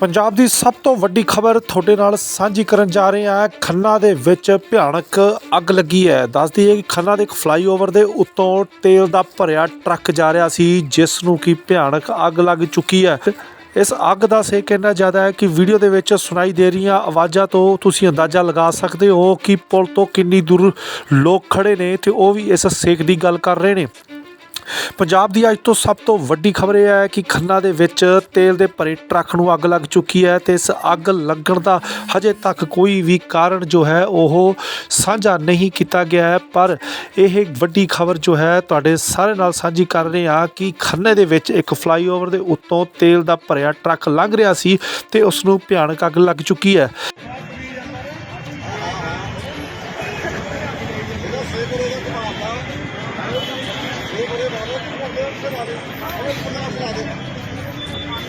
ਪੰਜਾਬ ਦੀ ਸਭ ਤੋਂ ਵੱਡੀ ਖਬਰ ਤੁਹਾਡੇ ਨਾਲ ਸਾਂਝੀ ਕਰਨ ਜਾ ਰਹੇ ਹਾਂ। ਖੰਨਾ ਦੇ ਵਿੱਚ ਭਿਆਨਕ ਅੱਗ ਲੱਗੀ ਹੈ। ਦੱਸਦੀ ਹੈ ਕਿ ਖੰਨਾ ਦੇ ਇੱਕ ਫਲਾਈਓਵਰ ਦੇ ਉੱਤੋਂ ਤੇਲ ਦਾ ਭਰਿਆ ਟਰੱਕ ਜਾ ਰਿਹਾ ਸੀ, ਜਿਸ ਨੂੰ ਕਿ ਭਿਆਨਕ ਅੱਗ ਲੱਗ ਚੁੱਕੀ ਹੈ। ਇਸ ਅੱਗ ਦਾ ਸੇਕ ਇੰਨਾ ਜ਼ਿਆਦਾ ਹੈ ਕਿ ਵੀਡੀਓ ਦੇ ਵਿੱਚ ਸੁਣਾਈ ਦੇ ਰਹੀਆਂ ਆਵਾਜ਼ਾਂ ਤੋਂ ਤੁਸੀਂ ਅੰਦਾਜ਼ਾ ਲਗਾ ਸਕਦੇ ਹੋ ਕਿ ਪੁਲ ਤੋਂ ਕਿੰਨੀ ਦੂਰ ਲੋਕ ਖੜੇ ਨੇ ਤੇ ਉਹ ਵੀ ਇਸ ਸੇਕ ਦੀ ਗੱਲ ਕਰ ਰਹੇ ਨੇ। ਪੰਜਾਬ ਦੀ ਅੱਜ ਤੋਂ ਸਭ ਤੋਂ ਵੱਡੀ ਖਬਰ ਇਹ ਹੈ ਕਿ ਖੰਨਾ ਦੇ ਵਿੱਚ ਤੇਲ ਦੇ ਭਰੇ ਟਰੱਕ ਨੂੰ ਅੱਗ ਲੱਗ ਚੁੱਕੀ ਹੈ ਤੇ ਇਸ ਅੱਗ ਲੱਗਣ ਦਾ ਹਜੇ ਤੱਕ ਕੋਈ ਵੀ ਕਾਰਨ ਜੋ ਹੈ ਉਹ ਸਾਂਝਾ ਨਹੀਂ ਕੀਤਾ ਗਿਆ ਹੈ। ਪਰ ਇਹ ਵੱਡੀ ਖਬਰ ਜੋ ਹੈ ਤੁਹਾਡੇ ਸਾਰੇ ਨਾਲ ਸਾਂਝੀ ਕਰ ਰਹੇ ਹਾਂ ਕਿ ਖੰਨੇ ਦੇ ਵਿੱਚ ਇੱਕ ਫਲਾਈਓਵਰ ਦੇ ਉੱਤੋਂ ਤੇਲ ਦਾ ਭਰਿਆ ਟਰੱਕ ਲੰਘ ਰਿਹਾ ਸੀ ਤੇ ਉਸ ਨੂੰ ਭਿਆਨਕ ਅੱਗ ਲੱਗ ਚੁੱਕੀ ਹੈ। ਦੇ